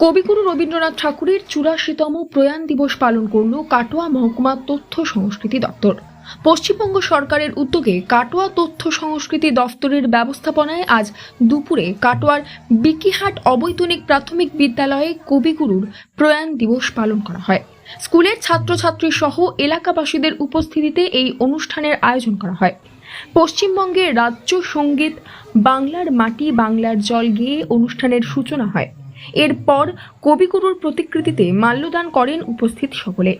কবিগুরু রবীন্দ্রনাথ ঠাকুরের চুরাশিতম প্রয়াণ দিবস পালন করল কাটোয়া মহকুমা তথ্য সংস্কৃতি দপ্তর। পশ্চিমবঙ্গ সরকারের উদ্যোগে কাটোয়া তথ্য সংস্কৃতি দফতরের ব্যবস্থাপনায় আজ দুপুরে কাটোয়ার বিকিহাট অবৈতনিক প্রাথমিক বিদ্যালয়ে কবিগুরুর প্রয়াণ দিবস পালন করা হয়। স্কুলের ছাত্রছাত্রী সহ এলাকাবাসীদের উপস্থিতিতে এই অনুষ্ঠানের আয়োজন করা হয়। পশ্চিমবঙ্গের রাজ্য সংগীত, বাংলার মাটি, বাংলার জল গেয়ে অনুষ্ঠানের সূচনা হয়। এরপর কবিগুরুর প্রতিকৃতিতে মাল্যদান করেন উপস্থিত সকলে।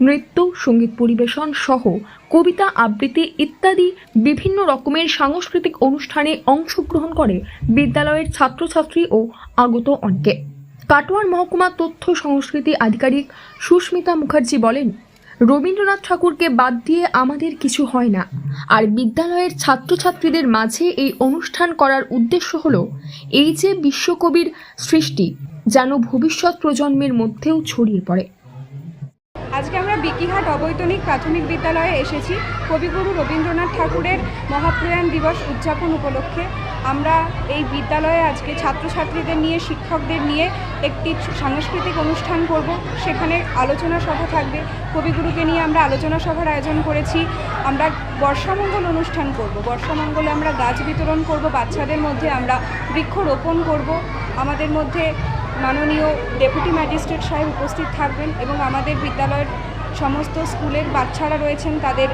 নৃত্য, সংগীত পরিবেশন সহ কবিতা আবৃত্তি ইত্যাদি বিভিন্ন রকমের সাংস্কৃতিক অনুষ্ঠানে অংশগ্রহণ করে বিদ্যালয়ের ছাত্রছাত্রী ও আগত অনেকে। কাটোয়ার মহকুমা তথ্য সংস্কৃতি আধিকারিক সুস্মিতা মুখার্জি বলেন, রবীন্দ্রনাথ ঠাকুরকে বাদ দিয়ে আমাদের কিছু হয় না। আর বিদ্যালয়ের ছাত্রছাত্রীদের মাঝে এই অনুষ্ঠান করার উদ্দেশ্য হলো এই যে বিশ্বকবির সৃষ্টি, যেন ভবিষ্যৎ প্রজন্মের মধ্যেও ছড়িয়ে পড়ে। আজকে আমরা বিকিহাট অবৈতনিক প্রাথমিক বিদ্যালয়ে এসেছি। কবিগুরু রবীন্দ্রনাথ ঠাকুরের মহাপ্রয়াণ দিবস উদযাপন উপলক্ষে। আমরা এই বিদ্যালয়ে আজকে ছাত্রছাত্রীদের নিয়ে, শিক্ষকদের নিয়ে একটি সাংস্কৃতিক অনুষ্ঠান করব। সেখানে আলোচনা সভা থাকবে। কবিগুরুকে নিয়ে আমরা আলোচনা সভার আয়োজন করেছি। আমরা বর্ষামঙ্গল অনুষ্ঠান করব। বর্ষামঙ্গলে আমরা গাছ বিতরণ করব। বাচ্চাদের মধ্যে আমরা বৃক্ষরোপণ করব। আমাদের মধ্যে মাননীয় ডেপুটি ম্যাজিস্ট্রেট সাহেব উপস্থিত থাকবেন এবং আমাদের বিদ্যালয়ের সমস্ত স্কুলের বাচ্চারা রয়েছেন তাদের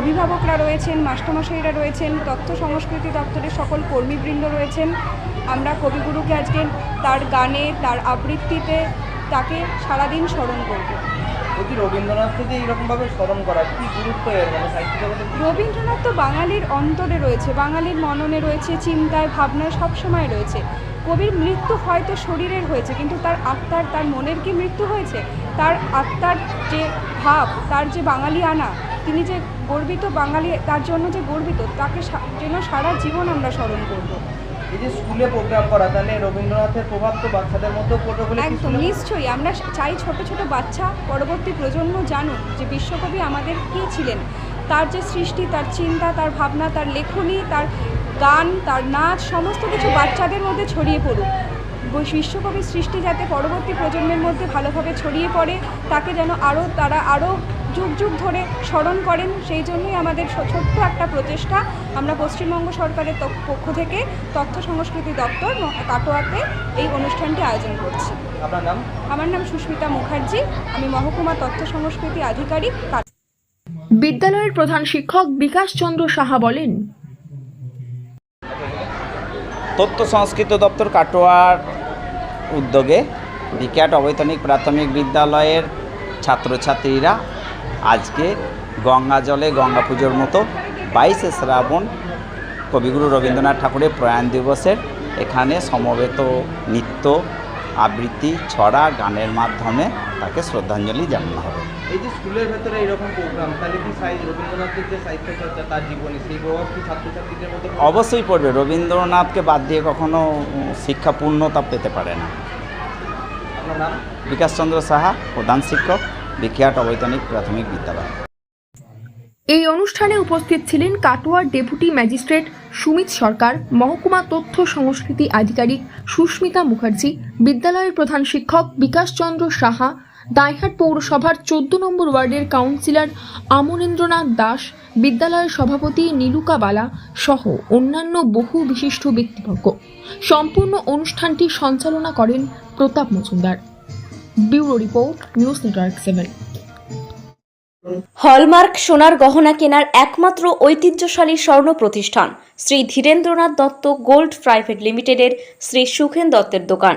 অভিভাবকরা রয়েছেন মাস্টারমশাইরা রয়েছেন তথ্য সংস্কৃতি দপ্তরের সকল কর্মীবৃন্দ রয়েছেন। আমরা কবিগুরুকে আজকে তার গানে তার আবৃত্তিতে তাকে সারাদিন স্মরণ করব। যদি রবীন্দ্রনাথকে যে এইরকমভাবে স্মরণ করা কি গুরুত্ব এর? মানে সাহিত্য রবীন্দ্রনাথ তো বাঙালির অন্তরে রয়েছে বাঙালির মননে রয়েছে চিন্তায় ভাবনায় সবসময় রয়েছে। কবির মৃত্যু হয়তো শরীরের হয়েছে কিন্তু তার আত্মার তার মনের কি মৃত্যু হয়েছে? তার আত্মার যে ভাব তার যে বাঙালি আনা তিনি যে গর্বিত বাঙালি তার জন্য যে গর্বিত তাকে যেন সারা জীবন আমরা স্মরণ করব। এই যে স্কুলে প্রোগ্রাম করা তাহলে রবীন্দ্রনাথের প্রভাব তো বাচ্চাদের মধ্যেও পড়বে বলে একদম নিশ্চয়ই। আমরা চাই ছোট ছোট বাচ্চা পরবর্তী প্রজন্ম জানুক যে বিশ্বকবি আমাদের কী ছিলেন। তার যে সৃষ্টি তার চিন্তা তার ভাবনা তার লেখনী তার গান তার নাচ সমস্ত কিছু বাচ্চাদের মধ্যে ছড়িয়ে পড়ুক। বৈ- বিশ্বকবির সৃষ্টি যাতে পরবর্তী প্রজন্মের মধ্যে ভালোভাবে ছড়িয়ে পড়ে তাকে যেন আরও তারা আরও যুগ যুগ ধরে স্মরণ করেন সেই জন্যই আমাদের ছোট্ট একটা প্রচেষ্টা। আমরা পশ্চিমবঙ্গ সরকারের পক্ষ থেকে তথ্য সংস্কৃতি দপ্তর কাটোয়াতে এই অনুষ্ঠানটি আয়োজন করছি। আপনার নাম? আমার নাম সুস্মিতা মুখার্জি। আমি মহকুমা তথ্য সংস্কৃতি আধিকারিক। বিদ্যালয়ের প্রধান শিক্ষক বিকাশ চন্দ্র সাহা বলেন তথ্য সংস্কৃত দপ্তর কাটোয়ার উদ্যোগে বিক্যাট অবৈতনিক প্রাথমিক বিদ্যালয়ের ছাত্রছাত্রীরা আজকে গঙ্গা জলে গঙ্গা পুজোর মতো বাইশে শ্রাবণ কবিগুরু রবীন্দ্রনাথ ঠাকুরের প্রয়াণ দিবসের এখানে সমবেত নৃত্য, আবৃত্তি, ছড়া, গানের মাধ্যমে তাকে শ্রদ্ধাঞ্জলি জানানো হবে। এই যে স্কুলের ভেতরে এরকম প্রোগ্রাম তাহলে কি সাহি- রবীন্দ্রনাথের যে সাহিত্য চর্চা তার জীবনী সেই প্রভাব কি ছাত্রছাত্রীদের মধ্যে অবশ্যই পড়বে। রবীন্দ্রনাথকে বাদ দিয়ে কখনো শিক্ষা পূর্ণতা পেতে পারে না। আপনার নাম? বিকাশচন্দ্র সাহা প্রধান শিক্ষক বিখিয়াট অবৈতনিক প্রাথমিক বিদ্যালয়। এই অনুষ্ঠানে উপস্থিত ছিলেন কাটোয়ার ডেপুটি ম্যাজিস্ট্রেট সুমিত সরকার মহকুমা তথ্য সংস্কৃতি আধিকারিক সুস্মিতা মুখার্জি বিদ্যালয়ের প্রধান শিক্ষক বিকাশচন্দ্র সাহা দাইহাট পৌরসভার চোদ্দ নম্বর ওয়ার্ডের কাউন্সিলর আমরেন্দ্রনাথ দাস, বিদ্যালয়ের সভাপতি নীলুকা বালা সহ অন্যান্য বহু বিশিষ্ট ব্যক্তিবর্গ। সম্পূর্ণ অনুষ্ঠানটি সঞ্চালনা করেন Pratap Majumdar. Bureau report, news network seven. Hallmark সোনার গহনা কেনার একমাত্র ঐতিহ্যশালী স্বর্ণ প্রতিষ্ঠান শ্রী ধীরেন্দ্রনাথ দত্ত গোল্ড প্রাইভেট লিমিটেডের শ্রী সুখেন দত্তের দোকান।